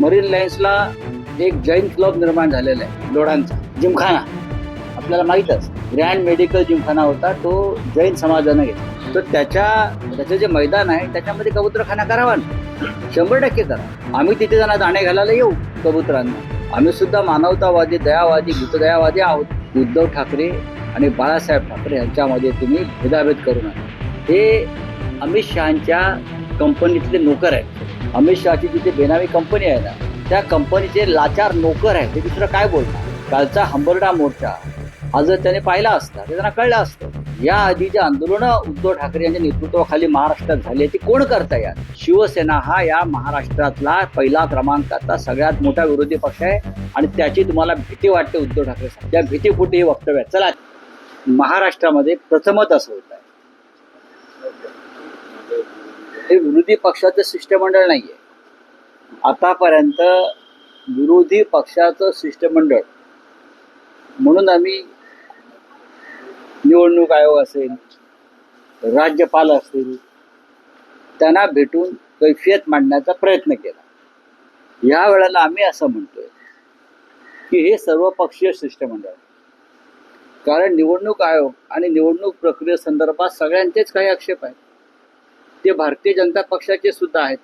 Marine लाईन्सला एक Jain club निर्माण झालेला आहे लोढांचा जिमखाना. आपल्याला माहीतच ग्रँड मेडिकल जिमखाना होता तो जैन समाजानं घेतला. तर त्याच्या त्याचं जे मैदान आहे त्याच्यामध्ये कबुतरखाना करावा ना. शंभर टक्के करा. आम्ही तिथे जाणार दाणे घालायला येऊ कबुतरांना. आम्ही सुद्धा मानवतावादी दयावादी गीतदयावादी आहोत. उद्धव ठाकरे आणि बाळासाहेब ठाकरे यांच्यामध्ये तुम्ही भेदाभेद करू नका. हे अमित शहाच्या कंपनीतले नोकर आहेत. अमित शहाची जिथे बेनामी कंपनी आहे ना त्या कंपनीचे लाचार नोकर आहे ते दुसरं काय बोलणार? कालचा हंबरडा मोर्चा. हा जर त्याने पाहिला असता ते त्यांना कळलं असतं. या आधी जे आंदोलनं उद्धव ठाकरे यांच्या नेतृत्वाखाली महाराष्ट्रात झाली ती कोण करता यात शिवसेना हा या महाराष्ट्रातला पहिला क्रमांकाचा सगळ्यात मोठा विरोधी पक्ष आहे आणि त्याची तुम्हाला भीती वाटते उद्धव ठाकरे साहेब. त्या भीतीपोटी हे वक्तव्य चला महाराष्ट्रामध्ये प्रथमच असं होत आहे हे विरोधी पक्षाचं शिष्टमंडळ नाहीये. आतापर्यंत विरोधी पक्षाचं शिष्टमंडळ म्हणून आम्ही निवडणूक आयोग असेल राज्यपाल असतील त्यांना भेटून कैफियत मांडण्याचा प्रयत्न केला. या वेळेला आम्ही असं म्हणतोय की हे सर्वपक्षीय शिष्टमंडळ कारण निवडणूक आयोग आणि निवडणूक प्रक्रियेसंदर्भात सगळ्यांचेच काही आक्षेप आहेत. ते भारतीय जनता पक्षाचे सुद्धा आहेत.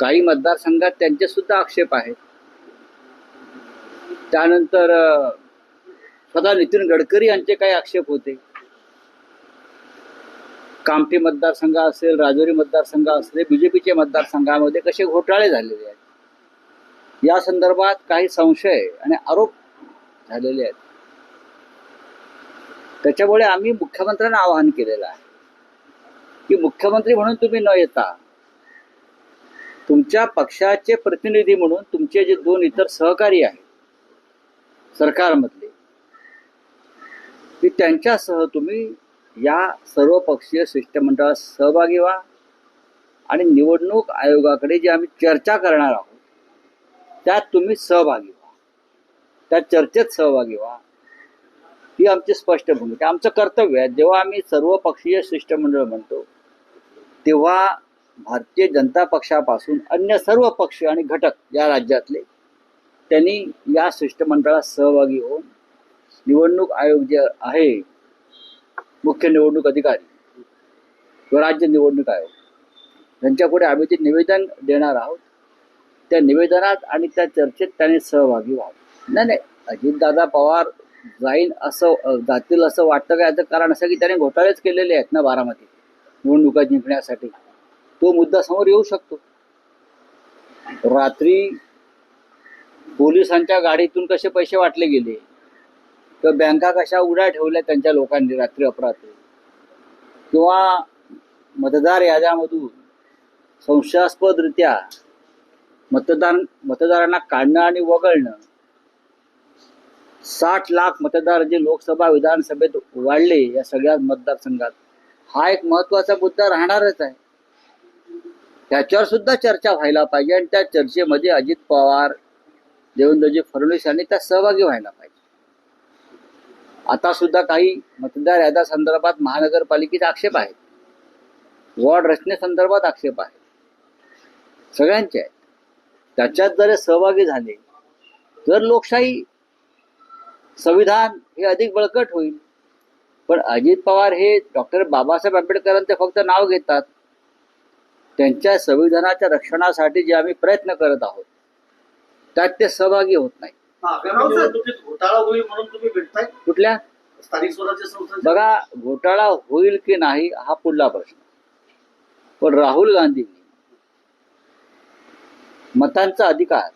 काही मतदारसंघात त्यांचे सुद्धा आक्षेप आहेत. त्यानंतर स्वतः नितीन गडकरी यांचे काही आक्षेप होते. कामठी मतदारसंघ असेल राजौरी मतदारसंघ असेल बीजेपीचे मतदारसंघामध्ये कसे घोटाळे झालेले आहेत. या संदर्भात काही संशय आणि आरोप झालेले आहेत. त्याच्यामुळे आम्ही मुख्यमंत्र्यांना आवाहन केलेलं आहे. की मुख्यमंत्री म्हणून तुम्ही न येता तुमच्या पक्षाचे प्रतिनिधी म्हणून तुमचे जे दोन इतर सहकारी आहेत सरकारमधले की त्यांच्यासह तुम्ही या सर्वपक्षीय शिष्टमंडळात सहभागी व्हा आणि निवडणूक आयोगाकडे जी आम्ही चर्चा करणार आहोत त्यात तुम्ही सहभागी व्हा. त्या चर्चेत सहभागी व्हा. ही आमची स्पष्ट भूमिका आमचं कर्तव्य आहे. जेव्हा आम्ही सर्वपक्षीय शिष्टमंडळ म्हणतो तेव्हा भारतीय जनता पक्षापासून अन्य सर्व पक्ष आणि घटक या राज्यातले त्यांनी या शिष्टमंडळात सहभागी होऊन निवडणूक आयोग जे आहे मुख्य निवडणूक अधिकारी किंवा राज्य निवडणूक आयोग त्यांच्यापुढे आम्ही ते निवेदन देणार आहोत त्या निवेदनात आणि त्या चर्चेत त्याने सहभागी व्हावं. नाही नाही अजितदादा पवार जाईल असं जातील असं वाटतं का याचं कारण असं की त्याने घोटाळेच केलेले आहेत ना बारामतीत. निवडणुका जिंकण्यासाठी. तो मुद्दा समोर येऊ शकतो. रात्री पोलिसांच्या गाडीतून कसे पैसे वाटले गेले? तर बँका कशा उड्या ठेवल्या त्यांच्या लोकांनी रात्री अपरात्री? किंवा मतदार याद्यामधून संशयास्पदरित्या मतदान मतदारांना काढणं आणि वगळणं? साठ लाख मतदार जे लोकसभा विधानसभेत वाढले या सगळ्या मतदारसंघात. हा एक महत्त्वाचा मुद्दा राहणारच आहे. त्याच्यावर सुद्धा चर्चा व्हायला पाहिजे आणि त्या चर्चेमध्ये अजित पवार देवेंद्रजी फडणवीस यांनी त्यात सहभागी व्हायला पाहिजे. आता सुद्धा काही मतदार याद्या संदर्भात महानगरपालिकेचे आक्षेप आहेत. वॉर्ड रचनेसंदर्भात आक्षेप आहेत. सगळ्यांचे आहेत. त्याच्यात जर सहभागी झाले तर लोकशाही संविधान हे अधिक बळकट होईल पण अजित पवार हे डॉक्टर बाबासाहेब आंबेडकरांचे फक्त नाव घेतात. त्यांच्या संविधानाच्या रक्षणासाठी जे आम्ही प्रयत्न करत आहोत त्यात ते सहभागी होत नाही कुठल्या? बघा घोटाळा होईल की नाही हा पुढला प्रश्न. पण राहुल गांधींनी मतांचा अधिकार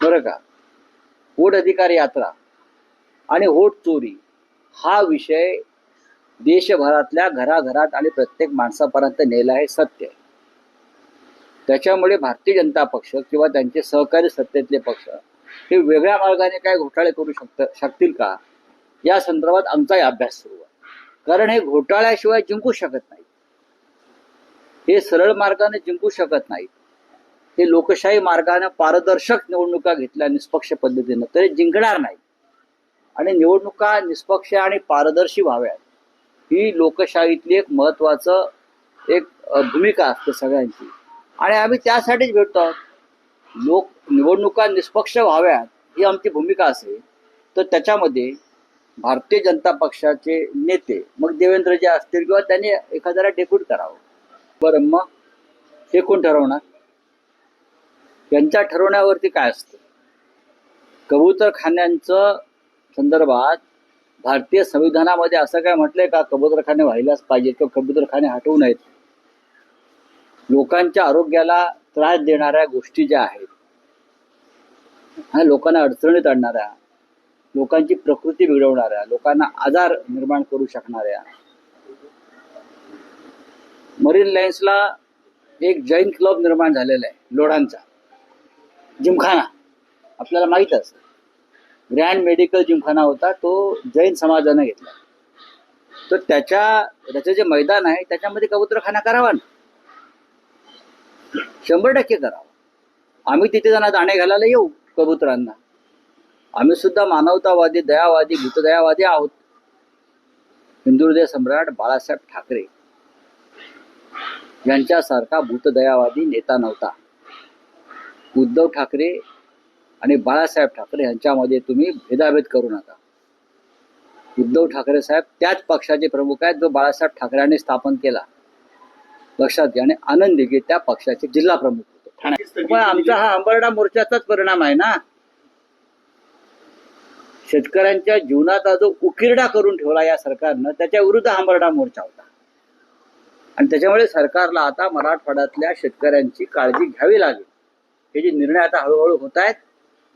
बरं का? वोट अधिकार यात्रा आणि वोट चोरी हा विषय देशभरातल्या घराघरात आणि प्रत्येक माणसापर्यंत नेला हे सत्य आहे. त्याच्यामुळे भारतीय जनता पक्ष किंवा त्यांचे सहकारी सत्तेतले पक्ष हे वेगळ्या मार्गाने काय घोटाळे करू शकत शकतील का? या संदर्भात आमचाही अभ्यास सुरू आहे. कारण हे घोटाळ्याशिवाय जिंकू शकत नाही हे सरळ मार्गाने जिंकू शकत नाही हे लोकशाही मार्गाने पारदर्शक निवडणुका घेतल्या निष्पक्ष पद्धतीनं तरी जिंकणार नाही आणि निवडणुका निष्पक्ष आणि पारदर्शी व्हाव्यात. ही लोकशाहीतली एक महत्वाचं एक भूमिका असते सगळ्यांची. आणि आम्ही त्यासाठीच भेटतो आहोत. लोक निवडणुका निष्पक्ष व्हाव्यात ही आमची भूमिका असेल तर त्याच्यामध्ये भारतीय जनता पक्षाचे नेते मग देवेंद्रजी असतील किंवा त्यांनी एखाद्याला डेप्यूट करावं. बरं मग हे कोण ठरवणार? यांच्या ठरवण्यावरती काय असतं? कबूतरखान्यांचं संदर्भात भारतीय संविधानामध्ये असं काय म्हटलंय का? कबूतरखाने व्हायलाच पाहिजे किंवा कबूतरखाने हटवू नयेत. लोकांच्या आरोग्याला त्रास देणाऱ्या गोष्टी ज्या आहेत ह्या लोकांना अडचणीत आणणाऱ्या लोकांची प्रकृती बिघडवणाऱ्या लोकांना आजार निर्माण करू शकणाऱ्या. मरीन लाईन्सला एक जैन क्लब निर्माण झालेला आहे लोढांचा. जिमखाना. आपल्याला माहीत असेल ग्रँड मेडिकल जिमखाना होता तो जैन समाजानं घेतला. तर त्याच्या त्याचं जे मैदान आहे त्याच्यामध्ये कबूतरखाना करावा ना. शंभर टक्के करावा. आम्ही तिथे जाणार दाणे घालायला येऊ कबुतरांना. आम्ही सुद्धा मानवतावादी दयावादी भूतदयावादी आहोत. हिंदुहृदय सम्राट बाळासाहेब ठाकरे यांच्यासारखा भूतदयावादी नेता नव्हता. उद्धव ठाकरे आणि बाळासाहेब ठाकरे यांच्यामध्ये तुम्ही भेदाभेद करू नका. उद्धव ठाकरे साहेब त्याच पक्षाचे प्रमुख आहेत जो बाळासाहेब ठाकरेंनी स्थापन केला. लक्षात घ्या आणि आनंद दिघे त्या पक्षाचे जिल्हा प्रमुख होते. पण आमचा हा अंबरडा मोर्चाचाच परिणाम आहे ना? शेतकऱ्यांच्या जीवनाचा जो उकिरडा करून ठेवला या सरकारनं त्याच्या विरुद्ध हा अंबरडा मोर्चा होता. आणि त्याच्यामुळे सरकारला आता मराठवाड्यातल्या शेतकऱ्यांची काळजी घ्यावी लागेल. हे जे निर्णय आता हळूहळू होत आहेत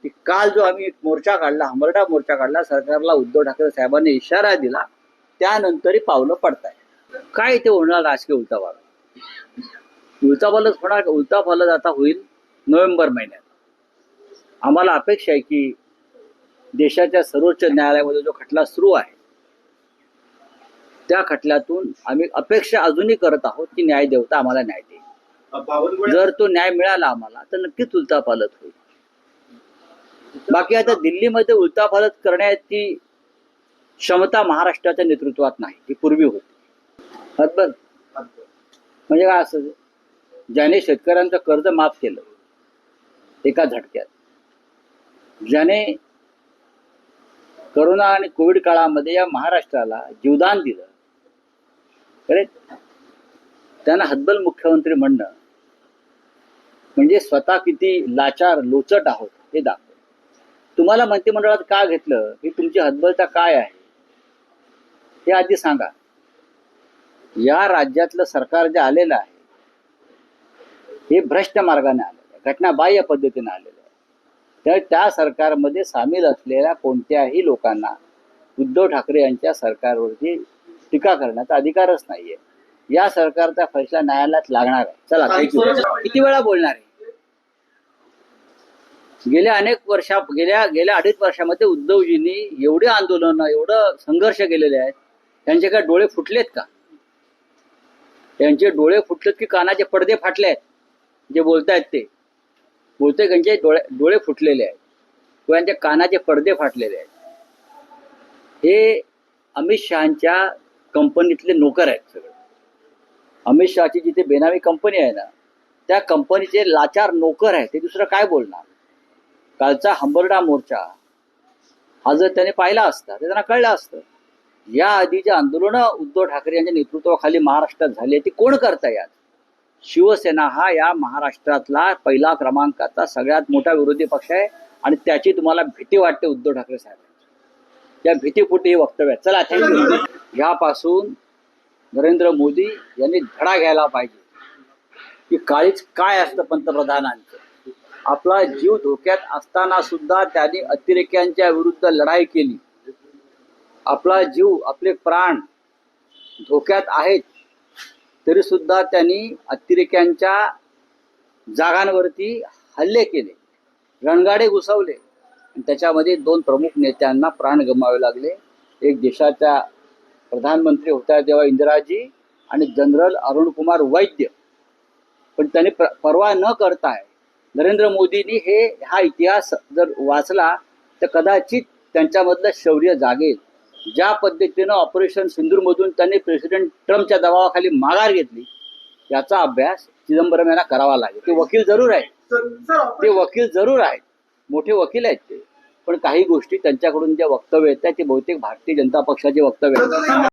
की काल जो आम्ही एक मोर्चा काढला अंबरडा मोर्चा काढला सरकारला उद्धव ठाकरे साहेबांनी इशारा दिला त्यानंतरही पावलं पडताय. काय इथे होणार राजकीय उलटापालट उलटापालट होणार का? उलटापालट आता होईल नोव्हेंबर महिन्यात. आम्हाला अपेक्षा आहे की देशाच्या सर्वोच्च न्यायालयामध्ये जो खटला सुरू आहे त्या खटल्यातून आम्ही अपेक्षा अजूनही करत आहोत की न्याय देवता आम्हाला न्याय देईल. जर तो न्याय मिळाला आम्हाला तर नक्कीच उलटापालट होईल. बाकी आता दिल्लीमध्ये उलटापालट करण्याची क्षमता महाराष्ट्राच्या नेतृत्वात नाही ही पूर्वी होती. हतबल म्हणजे काय असं ज्याने शेतकऱ्यांचं कर्ज माफ केलं एका झटक्यात. ज्याने करोना आणि कोविड काळामध्ये या महाराष्ट्राला जीवदान दिलं करेक्ट त्यांना हतबल मुख्यमंत्री म्हणणं म्हणजे स्वतः किती लाचार लोचट आहोत हे दाखव. तुम्हाला मंत्रिमंडळात का घेतलं? ही तुमची हतबलता काय आहे? हे आधी सांगा. या राज्यातलं सरकार जे आलेलं आहे हे भ्रष्ट मार्गाने आलेलं आहे घटनाबाह्य पद्धतीने आलेलं आहे. तर त्या सरकारमध्ये सामील असलेल्या कोणत्याही लोकांना उद्धव ठाकरे यांच्या सरकारवरती टीका करण्याचा अधिकारच नाहीये. या सरकारचा फैसला न्यायालयात लागणार आहे. चला किती वेळा बोलणार आहे? गेल्या अनेक वर्षा गेल्या गेल्या अडीच वर्षामध्ये उद्धवजींनी एवढे आंदोलन एवढं संघर्ष केलेले आहेत त्यांचे काय डोळे फुटलेत का? त्यांचे डोळे फुटलेत की कानाचे पडदे फाटले आहेत जे बोलतायत ते. बोलते त्यांचे डोळे डोळे फुटलेले आहेत. किंवा त्यांच्या कानाचे पडदे फाटलेले आहेत. हे अमित शहाच्या कंपनीतले नोकर आहेत सगळे. अमित शहाची जिथे बेनामी कंपनी आहे ना त्या कंपनीचे लाचार नोकर आहेत ते दुसरं काय बोलणार? कालचा हंबरडा मोर्चा हा जर त्याने पाहिला असता तर त्यांना कळलं असतं. या आधीचे आंदोलनं उद्धव ठाकरे यांच्या नेतृत्वाखाली महाराष्ट्रात झाली ती कोण करता यात? शिवसेना हा या महाराष्ट्रातला पहिला क्रमांकाचा सगळ्यात मोठा विरोधी पक्ष आहे आणि त्याची तुम्हाला भीती वाटते उद्धव ठाकरे साहेब या भीतीपोटी हे वक्तव्य आहे. चला थँक्यू ह्यापासून नरेंद्र मोदी यांनी धडा घ्यायला पाहिजे. की काळीच काय असतं पंतप्रधानांचं? आपला जीव धोक्यात असताना सुद्धा त्यांनी अतिरेक्यांच्या विरुद्ध लढाई केली. आपला जीव आपले प्राण धोक्यात आहेत तरी सुद्धा त्यांनी अतिरेक्यांच्या जागांवरती हल्ले केले. रणगाडे घुसवले. आणि त्याच्यामध्ये दोन प्रमुख नेत्यांना प्राण गमावे लागले. एक देशाच्या प्रधानमंत्री होत्या तेव्हा इंदिराजी आणि जनरल अरुण कुमार वैद्य. पण त्यांनी प्र परवा न करताय नरेंद्र मोदींनी हे हा इतिहास जर वाचला तर कदाचित त्यांच्यामधलं शौर्य जागेल. ज्या पद्धतीनं ऑपरेशन सिंदूरमधून त्यांनी प्रेसिडेंट ट्रम्पच्या दबावाखाली माघार घेतली याचा अभ्यास चिदंबरम यांना करावा लागेल. ते वकील जरूर आहे ते वकील जरूर आहेत. मोठे वकील आहेत ते. पण काही गोष्टी त्यांच्याकडून ज्या वक्तव्य आहेत त्या ते बहुतेक भारतीय जनता पक्षाचे वक्तव्य आहेत.